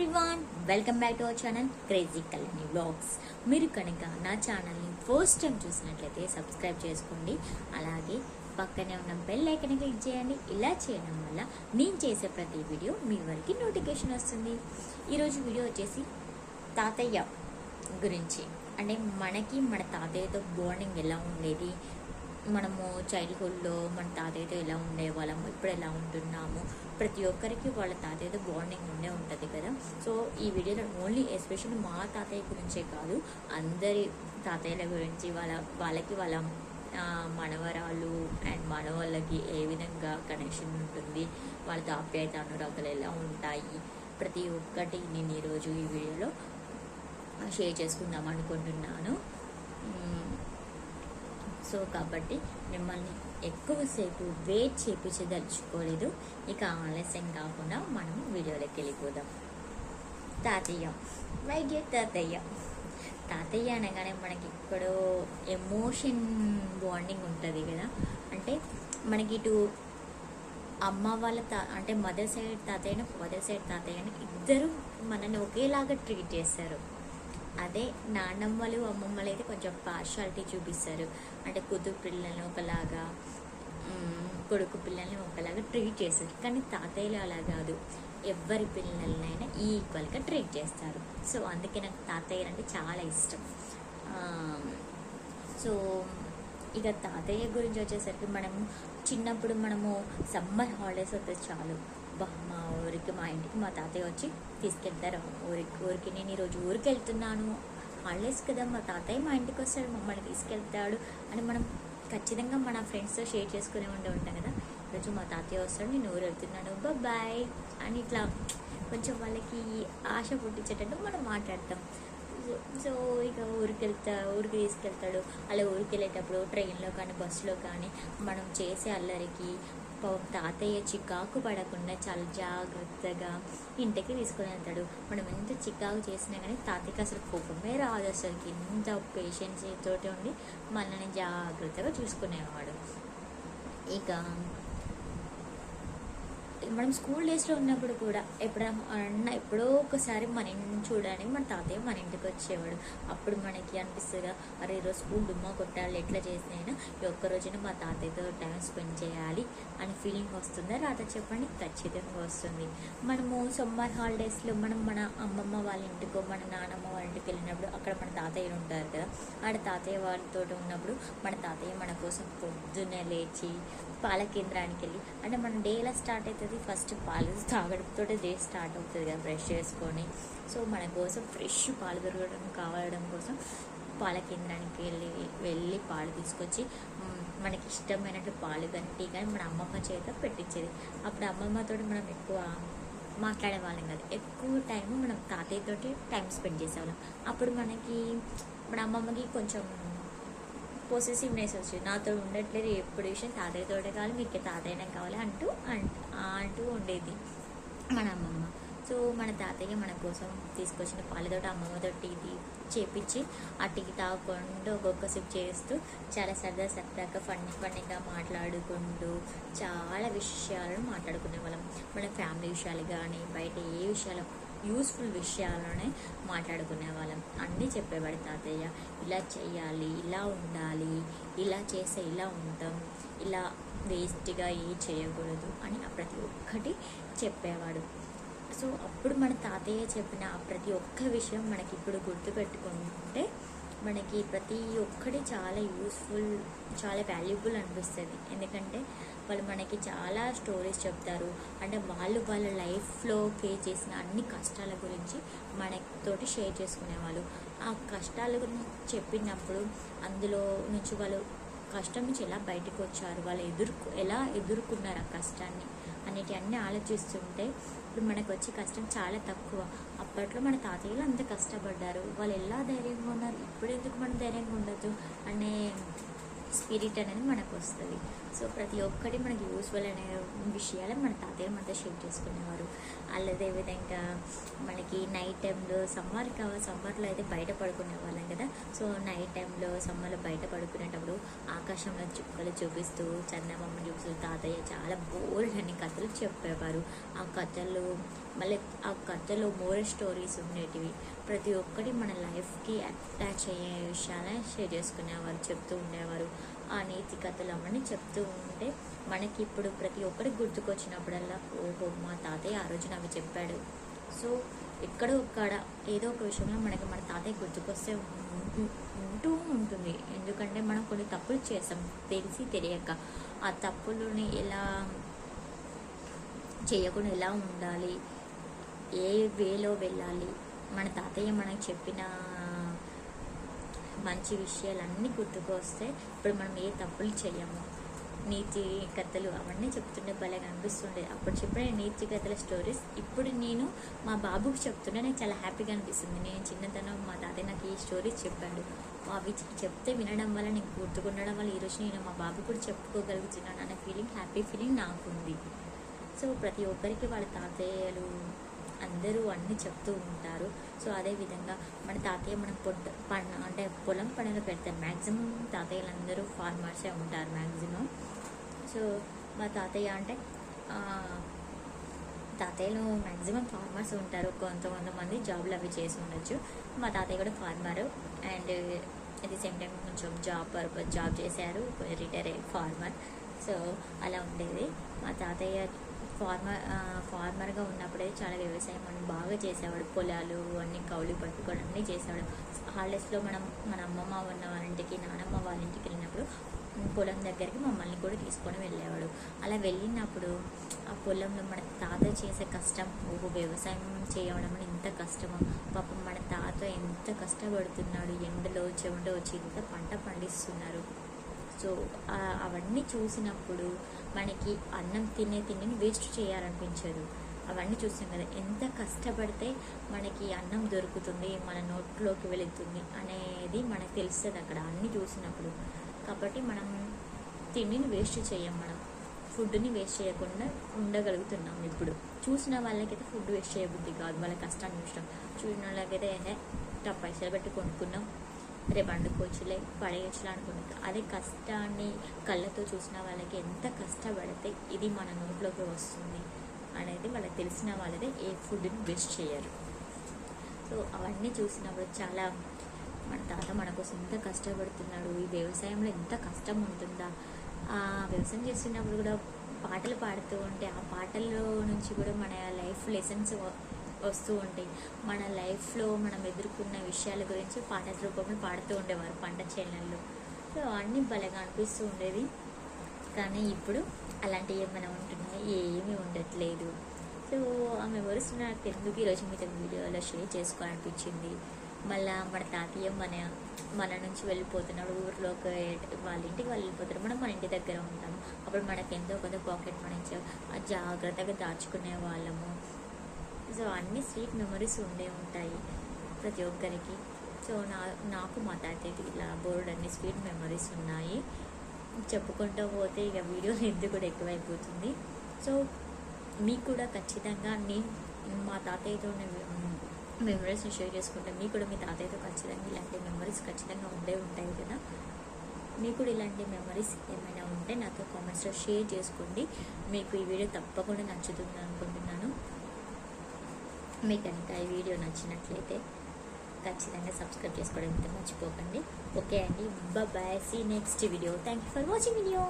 Everyone welcome back to our channel crazy Kalyani vlogs మీరు కనుక నా ఛానల్ని ఫస్ట్ టైం చూసినట్లయితే సబ్స్క్రైబ్ చేసుకోండి. అలాగే పక్కనే ఉన్న బెల్ ఐకన్ క్లిక్ చేయండి. ఇలా చేయడం వల్ల నేను చేసే ప్రతి వీడియో మీ వరకు నోటిఫికేషన్ వస్తుంది. ఈరోజు వీడియో వచ్చేసి తాతయ్య గురించి. అంటే మనకి మన తాతయ్యతో బాండింగ్ ఎలా ఉండేది? మనము చైల్డ్హుడ్లో మన తాతయ్యతో ఎలా ఉండేవాళ్ళము ఇప్పుడు ఎలా ఉంటున్నాము ప్రతి ఒక్కరికి వాళ్ళ తాతయ్యతో బాండింగ్ ఉండే ఉంటుంది కదా. సో ఈ వీడియోలో ఓన్లీ ఎస్పెషల్లీ మా తాతయ్య గురించే కాదు అందరి తాతయ్యల గురించి వాళ్ళ వాళ్ళకి వాళ్ళ మనవరాలు అండ్ మనవాళ్ళకి ఏ విధంగా కనెక్షన్ ఉంటుంది వాళ్ళ ఆప్యాయత అనురాగాలు ఎలా ఉంటాయి ప్రతి ఒక్కటి నేను ఈరోజు ఈ వీడియోలో షేర్ చేసుకుందాం అనుకుంటున్నాను. సో కాబట్టి మిమ్మల్ని ఎక్కువసేపు వెయిట్ చేపించదలుచుకోలేదు. ఇక ఆలస్యం కాకుండా మనం వీడియోలోకి వెళ్ళిపోదాం. తాతయ్య వైద్య తాతయ్య. తాతయ్య అనగానే మనకి ఎక్కడో ఎమోషన్ బాండింగ్ ఉంటుంది కదా. అంటే మనకి ఇటు అమ్మ వాళ్ళ తా అంటే మదర్ సైడ్ తాతయ్యను ఫాదర్ సైడ్ తాతయ్యను ఇద్దరు మనల్ని ఒకేలాగా ట్రీట్ చేస్తారు. అదే నాన్నమ్మలు అమ్మమ్మలు అయితే కొంచెం పార్షాలిటీ చూపిస్తారు. అంటే కూతురు పిల్లల్ని ఒకలాగా కొడుకు పిల్లల్ని ఒకలాగా ట్రీట్ చేస్తారు. కానీ తాతయ్యలు అలా కాదు. ఎవరి పిల్లలనైనా ఈక్వల్గా ట్రీట్ చేస్తారు. సో అందుకే నాకు తాతయ్య అంటే చాలా ఇష్టం. సో ఇక తాతయ్య గురించి వచ్చేసరికి మనం చిన్నప్పుడు మనము సమ్మర్ హాలిడేస్ వస్తే చాలు. అబ్బా మా ఊరికి మా ఇంటికి మా తాతయ్య వచ్చి తీసుకెళ్తారు. ఊరికి ఊరికి నేను ఈరోజు ఊరికి వెళ్తున్నాను. హాలిడేస్ కదా మా తాతయ్య మా ఇంటికి వస్తాడు మమ్మల్ని తీసుకెళ్తాడు అని మనం ఖచ్చితంగా మన ఫ్రెండ్స్తో షేర్ చేసుకునే ఉండే ఉంటాం కదా. ఈరోజు మా తాతయ్య వస్తాడు నేను ఊరు వెళ్తున్నాను. బాయ్ అని ఇట్లా కొంచెం వాళ్ళకి ఆశ పుట్టించేటట్టు మనం మాట్లాడతాం. సో- ఇక ఊరికి వెళ్తా ఊరికి తీసుకెళ్తాడు. అలా ఊరికి వెళ్ళేటప్పుడు ట్రైన్లో కానీ బస్సులో కానీ మనం చేసే అల్లరికి తాతయ్య చికాకు పడకుండా చాలా జాగ్రత్తగా ఇంటికి తీసుకుని వెళ్తాడు. మనం ఎంత చికాకు చేసినా కానీ తాతయ్యకి అసలు కోపమే రాదు అసలుకి. ఇంత పేషెన్స్ తోటి ఉండి మనల్ని జాగ్రత్తగా చూసుకునేవాడు. ఇక మనం స్కూల్ డేస్లో ఉన్నప్పుడు కూడా ఎప్పుడన్నా అన్న ఎప్పుడో ఒకసారి మన ఇంటిని చూడడానికి మన తాతయ్య మన ఇంటికి వచ్చేవాడు. అప్పుడు మనకి అనిపిస్తుంది అరే ఈరోజు స్కూల్ డుమ్మా కొట్టాలి ఎట్లా చేసినైనా ఈ ఒక్క రోజున మా తాతయ్యతో టైం స్పెండ్ చేయాలి అని ఫీలింగ్ వస్తుందా? రాత చెప్పండి. ఖచ్చితంగా వస్తుంది. మనము సమ్మర్ హాలిడేస్లో మనం మన అమ్మమ్మ వాళ్ళ ఇంటికో మన నానమ్మ వాళ్ళ ఇంటికి వెళ్ళినప్పుడు అక్కడ మన తాతయ్యలు ఉంటారు కదా ఆడ తాతయ్య వాళ్ళతో ఉన్నప్పుడు మన తాతయ్య మన కోసం పొద్దున్నే లేచి పాల కేంద్రానికి వెళ్ళి అంటే మన డేలా స్టార్ట్ అవుతుంది? ఫస్ట్ పాలు తాగడంతో డే స్టార్ట్ అవుతుంది కదా బ్రష్ చేసుకొని. సో మన కోసం ఫ్రెష్ పాలు దొరకడం కావడం కోసం పాల కేంద్రానికి వెళ్ళి వెళ్ళి పాలు తీసుకొచ్చి మనకి ఇష్టమైనట్టు పాలు కానీ టీ కానీ మన అమ్మమ్మ చేత పెట్టించేది. అప్పుడు అమ్మమ్మతో మనం ఎక్కువ మాట్లాడే వాళ్ళం కాదు. ఎక్కువ టైం మనం తాతయ్యతోటి టైం స్పెండ్ చేసేవాళ్ళం. అప్పుడు మనకి మన అమ్మమ్మకి కొంచెం పొసెసివ్నెస్ వచ్చింది నాతో ఉండట్లేదు ఎప్పుడు విషయం తాతయ్యతోటే కావాలి మీకు తాతయ్యనే కావాలి అంటూ అంటూ ఉండేది మన అమ్మమ్మ. సో మన తాతయ్య మన కోసం తీసుకొచ్చిన పాలతోటి అమ్మమ్మతో టీ చేపించి ఆ టీ తాగకుండా ఒక్కొక్క సిప్ చేస్తూ చాలా సరదా సరదాగా ఫన్నీ ఫన్నీగా మాట్లాడుకుంటూ చాలా విషయాలను మాట్లాడుకునే వాళ్ళం మన ఫ్యామిలీ విషయాలు కానీ బయట ఏ విషయాలు యూస్ఫుల్ విషయాలనే మాట్లాడుకునే వాళ్ళం అన్నీ చెప్పేవాడు తాతయ్య ఇలా చేయాలి ఇలా ఉండాలి ఇలా చేస్తే ఇలా ఉంటాం ఇలా వేస్ట్గా ఏ చేయకూడదు అని ప్రతి ఒక్కటి చెప్పేవాడు. సో అప్పుడు మన తాతయ్య చెప్పిన ప్రతి ఒక్క విషయం మనకి ఇప్పుడు గుర్తుపెట్టుకుంటే మనకి ప్రతి ఒక్కటి చాలా యూస్ఫుల్ చాలా వాల్యుబుల్ అనిపిస్తుంది. ఎందుకంటే వాళ్ళు మనకి చాలా స్టోరీస్ చెప్తారు. అంటే వాళ్ళు వాళ్ళ లైఫ్లో ఫేస్ చేసిన అన్ని కష్టాల గురించి మనతోటి షేర్ చేసుకునేవాళ్ళు. ఆ కష్టాల గురించి చెప్పినప్పుడు అందులో నుంచి వాళ్ళు కష్టం నుంచి ఎలా బయటకు వచ్చారు వాళ్ళు ఎదుర్కొ ఎలా ఎదుర్కొన్నారు ఆ కష్టాన్ని? అనేటి అన్నీ ఆలోచిస్తుంటే ఇప్పుడు మనకు వచ్చే కష్టం చాలా తక్కువ. అప్పట్లో మన తాతయ్యలు అంత కష్టపడ్డారు. వాళ్ళు ఎలా ధైర్యంగా ఉన్నారు? ఇప్పుడు ఎందుకు మనం ధైర్యంగా ఉండదు అనే స్పిరిట్ అనేది మనకు వస్తుంది సో ప్రతి ఒక్కటి మనకి యూస్ఫుల్ అనే విషయాలు మన తాతయ్య మనతో షేర్ చేసుకునేవారు. అలాగే విధంగా మనకి నైట్ టైంలో సమ్మర్ కావ సమ్మర్లో అయితే బయట పడుకునే వాళ్ళం కదా. సో నైట్ టైంలో సమ్మర్లో బయట పడుకునేటప్పుడు ఆకాశంలో చుక్కలు చూపిస్తూ చందమామని చూపిస్తూ తాతయ్య చాలా బోల్డ్ అనే కథలు చెప్పేవారు. ఆ కథలు మళ్ళీ ఆ కథలో మోరల్ స్టోరీస్ ఉండేటివి. ప్రతి ఒక్కటి మన లైఫ్కి అటాచ్ అయ్యే విషయాలే షేర్ చేసుకునేవారు చెప్తూ ఉండేవారు. ఆ నీతి కథలు చెప్తూ ఉంటే మనకి ఇప్పుడు ప్రతి ఒక్కరికి గుర్తుకొచ్చినప్పుడల్లా ఓహో మా తాతయ్య ఆ రోజున అవి చెప్పాడు. సో ఎక్కడో ఒక్కడ ఏదో ఒక విషయంలో మనకి మన తాతయ్య గుర్తుకొస్తే ఉంటూ- ఉంటూ ఉంటుంది. ఎందుకంటే మనం కొన్ని తప్పులు చేస్తాం. తెలిసి తెలియక ఆ తప్పులని ఎలా చేయకుండా ఎలా ఉండాలి? ఏ వేలో వెళ్ళాలి? మన తాతయ్య మనకు చెప్పిన మంచి విషయాలన్నీ గుర్తుకు వస్తే ఇప్పుడు మనం ఏ తప్పులు చేయము నీతి కథలు అవన్నీ చెప్తుండే భలే అనిపిస్తుండే. అప్పుడు చెప్పిన నీతి కథల స్టోరీస్ ఇప్పుడు నేను మా బాబుకి చెప్తుంటే నాకు చాలా హ్యాపీగా అనిపిస్తుంది. నేను చిన్నతనం మా తాతయ్య నాకు ఈ స్టోరీస్ చెప్పాడు. అవి చెప్తే వినడం వల్ల నేను గుర్తుకుండడం వల్ల ఈరోజు నేను మా బాబు కూడా చెప్పుకోగలుగుతున్నాను అనే ఫీలింగ్ హ్యాపీ ఫీలింగ్ నాకుంది సో ప్రతి ఒక్కరికి వాళ్ళ తాతయ్యలు అందరూ అన్నీ చెప్తూ ఉంటారు. సో అదే విధంగా మన తాతయ్య మనం పొట్ట పన్ అంటే పొలం పనులు పెడతారు. మ్యాక్సిమం తాతయ్యలు అందరూ ఫార్మర్సే ఉంటారు మ్యాక్సిమం సో మా తాతయ్య అంటే తాతయ్యలు మ్యాక్సిమం ఫార్మర్స్ ఉంటారు. కొంత కొంతమంది జాబ్లు అవి చేసి ఉండొచ్చు. మా తాతయ్య కూడా farmer. And at the same time కొంచెం జాబ్ పర్పస్ జాబ్ చేశారు. రిటైర్ అయ్యి ఫార్మర్. సో అలా ఉండేది. మా తాతయ్య ఫార్మర్ ఫార్మర్గా ఉన్నప్పుడే చాలా వ్యవసాయం మనం బాగా చేసేవాడు. పొలాలు అన్ని కౌలు పట్టుకోవడం అన్నీ చేసేవాడు. హాలిడేస్లో మనం మన అమ్మమ్మ ఉన్న వాళ్ళ ఇంటికి నానమ్మ వాళ్ళ ఇంటికి వెళ్ళినప్పుడు పొలం దగ్గరికి మమ్మల్ని కూడా తీసుకొని వెళ్ళేవాడు. అలా వెళ్ళినప్పుడు ఆ పొలంలో మన తాత చేసే కష్టం ఓహో వ్యవసాయం చేయడం ఎంత కష్టమో? పాపం మన తాత ఎంత కష్టపడుతున్నాడు ఎండలో చెమట వచ్చి ఇంత పంట పండిస్తున్నారు. సో అవన్నీ చూసినప్పుడు మనకి అన్నం తినే తిండిని వేస్ట్ చేయాలనిపించదు. అవన్నీ చూసాం కదా ఎంత కష్టపడితే మనకి అన్నం దొరుకుతుంది మన నోట్లోకి వెళుతుంది అనేది మనకు తెలుస్తుంది అక్కడ అన్నీ చూసినప్పుడు. కాబట్టి మనం తిండిని వేస్ట్ చేయం మనం. ఫుడ్ని వేస్ట్ చేయకుండా ఉండగలుగుతున్నాం ఇప్పుడు. చూసిన వాళ్ళకైతే ఫుడ్ వేస్ట్ చేయబుద్ధి కాదు వాళ్ళ కష్టాన్ని చూసినాం. చూసిన వాళ్ళకైతే "ఏహే, పైసలు పెట్టి కొనుక్కున్నాం. రేపు వండుకోవచ్చులే పడేయచ్చులే అనుకుంటాం అదే కష్టాన్ని కళ్ళతో చూసిన వాళ్ళకి ఎంత కష్టపడితే ఇది మన నోట్లోకి వస్తుంది అనేది వాళ్ళకి తెలిసిన వాళ్ళదే ఏ ఫుడ్ని వేస్ట్ చేయరు. సో అవన్నీ చూసినప్పుడు చాలా మన తాత మన కోసం ఎంత కష్టపడుతున్నాడు ఈ వ్యవసాయంలో ఎంత కష్టం ఉంటుందా? ఆ వ్యవసాయం చేస్తున్నప్పుడు కూడా పాటలు పాడుతూ ఉంటే ఆ పాటల్లో నుంచి కూడా మన లైఫ్ లెసన్స్ వస్తూ ఉంటాయి. మన లైఫ్లో మనం ఎదుర్కొన్న విషయాల గురించి పాటల రూపంలో పాడుతూ ఉండేవారు పంట చేనల్లో సో అన్నీ భలేగా అనిపిస్తూ ఉండేది. కానీ ఇప్పుడు అలాంటివి ఏమైనా ఉంటున్నాయి? ఏమీ ఉండట్లేదు. సో ఆ మెమరీస్ నాకు ఎందుకు ఈరోజు మీతో వీడియోలో షేర్ చేసుకోవాలనిపించింది? మళ్ళా మన తాతయ్య మన మన నుంచి వెళ్ళిపోతున్నాడు ఊర్లోకి వాళ్ళ ఇంటికి వాళ్ళు మనం మన ఇంటి దగ్గర ఉంటాము. అప్పుడు మనకి ఎంతో కొంత పాకెట్ మనీ అది జాగ్రత్తగా దాచుకునే వాళ్ళము. సో అన్ని స్వీట్ మెమరీస్ ఉండే ఉంటాయి ప్రతి ఒక్కరికి. సో నా నాకు మా తాతయ్యకి ఇలా బోర్డు అన్ని స్వీట్ మెమరీస్ ఉన్నాయి. చెప్పుకుంటూ పోతే ఇక వీడియో లెంత్ కూడా ఎక్కువైపోతుంది. సో మీకు కూడా ఖచ్చితంగా నేను మా తాతయ్యతో మెమరీస్ని షేర్ చేసుకుంటే మీకు కూడా మీ తాతయ్యతో ఖచ్చితంగా ఇలాంటి మెమరీస్ ఖచ్చితంగా ఉండే ఉంటాయి కదా. మీకు కూడా ఇలాంటి మెమరీస్ ఏమైనా ఉంటే నాతో కామెంట్స్లో షేర్ చేసుకోండి. మీకు ఈ వీడియో తప్పకుండా నచ్చుతుంది అనుకుంటున్నాను. మీకు కనుక ఈ వీడియో నచ్చినట్లయితే ఖచ్చితంగా సబ్స్క్రైబ్ చేసుకోవడం మర్చిపోకండి. ఓకే అండి. Bye see next video thank you for watching video